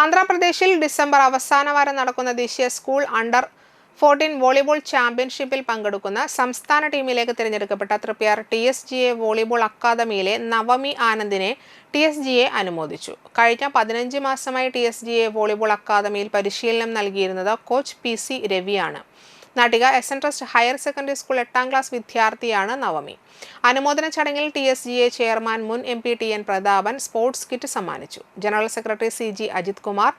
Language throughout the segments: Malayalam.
ആന്ധ്രാപ്രദേശിൽ ഡിസംബർ അവസാന വാരം നടക്കുന്ന ദേശീയ സ്കൂൾ അണ്ടർ ഫോർട്ടീൻ വോളിബോൾ ചാമ്പ്യൻഷിപ്പിൽ പങ്കെടുക്കുന്ന സംസ്ഥാന ടീമിലേക്ക് തിരഞ്ഞെടുക്കപ്പെട്ട Triprayar T S G A volleyball അക്കാദമിയിലെ Navami ആനന്ദിനെ ടി എസ് ജി എ അനുമോദിച്ചു. കഴിഞ്ഞ പതിനഞ്ച് മാസമായി T S G A volleyball അക്കാദമിയിൽ പരിശീലനം നൽകിയിരുന്നത് coach P C രവിയാണ്. Nattika S N trust higher secondary school എട്ടാം ക്ലാസ് വിദ്യാർത്ഥിയാണ് നവമി. അനുമോദന ചടങ്ങിൽ T S G A chairman മുൻ M P T N Prathapan sports kit സമ്മാനിച്ചു. General secretary C G Ajith Kumar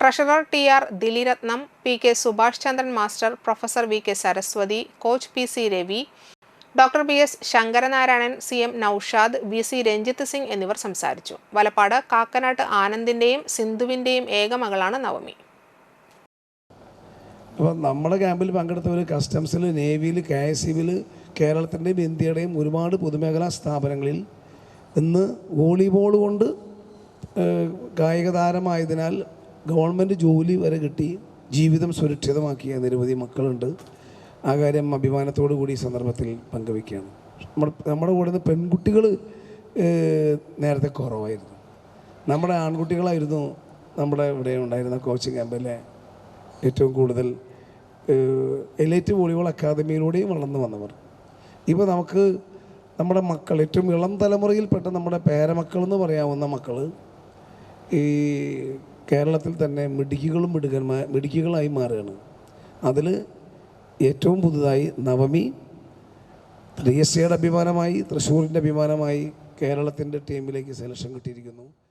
treasurer T R Diliratnam P K Subhash Chandran master professor V K Saraswathi coach P C Ravi doctor B S Sankaranarayanan C M Noushad V C Ranjith Singh എന്നിവർ സംസാരിച്ചു. വലപ്പാട് കാക്കനാട്ട് ആനന്ദിന്റെയും സിന്ധുവിന്റെയും ഏകമകളാണ് നവമി. അപ്പോൾ നമ്മുടെ ക്യാമ്പിൽ പങ്കെടുത്തവർ കസ്റ്റംസിൽ നേവിയിൽ കെ എസ് സിവിൽ കേരളത്തിന്റെയും ഇന്ത്യയുടെയും ഒരുപാട് പൊതുമേഖലാ സ്ഥാപനങ്ങളിൽ ഇന്ന് വോളിബോൾ കൊണ്ട് കായിക താരമായതിനാൽ ഗവൺമെന്റ് ജോലി വരെ കിട്ടി ജീവിതം സുരക്ഷിതമാക്കിയ നിരവധി മക്കളുണ്ട്. ആ കാര്യം അഭിമാനത്തോടു കൂടി ഈ സന്ദർഭത്തിൽ പങ്കുവയ്ക്കുകയാണ്. നമ്മുടെ നമ്മുടെ കൂടെ നിന്ന് പെൺകുട്ടികൾ നേരത്തെ കുറവായിരുന്നു. നമ്മുടെ ആൺകുട്ടികളായിരുന്നു നമ്മുടെ ഇവിടെ ഉണ്ടായിരുന്ന കോച്ചിങ് ക്യാമ്പിലെ ഏറ്റവും കൂടുതൽ എലൈറ്റ് വോളിബോൾ അക്കാദമിയിലൂടെയും വളർന്നു വന്നവർ. ഇപ്പോൾ നമുക്ക് നമ്മുടെ മക്കൾ ഏറ്റവും ഇളം തലമുറയിൽപ്പെട്ട നമ്മുടെ പേരമക്കൾ എന്ന് പറയാവുന്ന മക്കൾ ഈ കേരളത്തിൽ തന്നെ മിടുക്കികളും മിടുക്കന്മാർ മിടുക്കികളായി മാറുകയാണ്. അതിൽ ഏറ്റവും പുതുതായി നവമി ത്രിയസ്യയുടെ അഭിമാനമായി തൃശ്ശൂരിന്റെ അഭിമാനമായി കേരളത്തിന്റെ ടീമിലേക്ക് സെലക്ഷൻ കിട്ടിയിരിക്കുന്നു.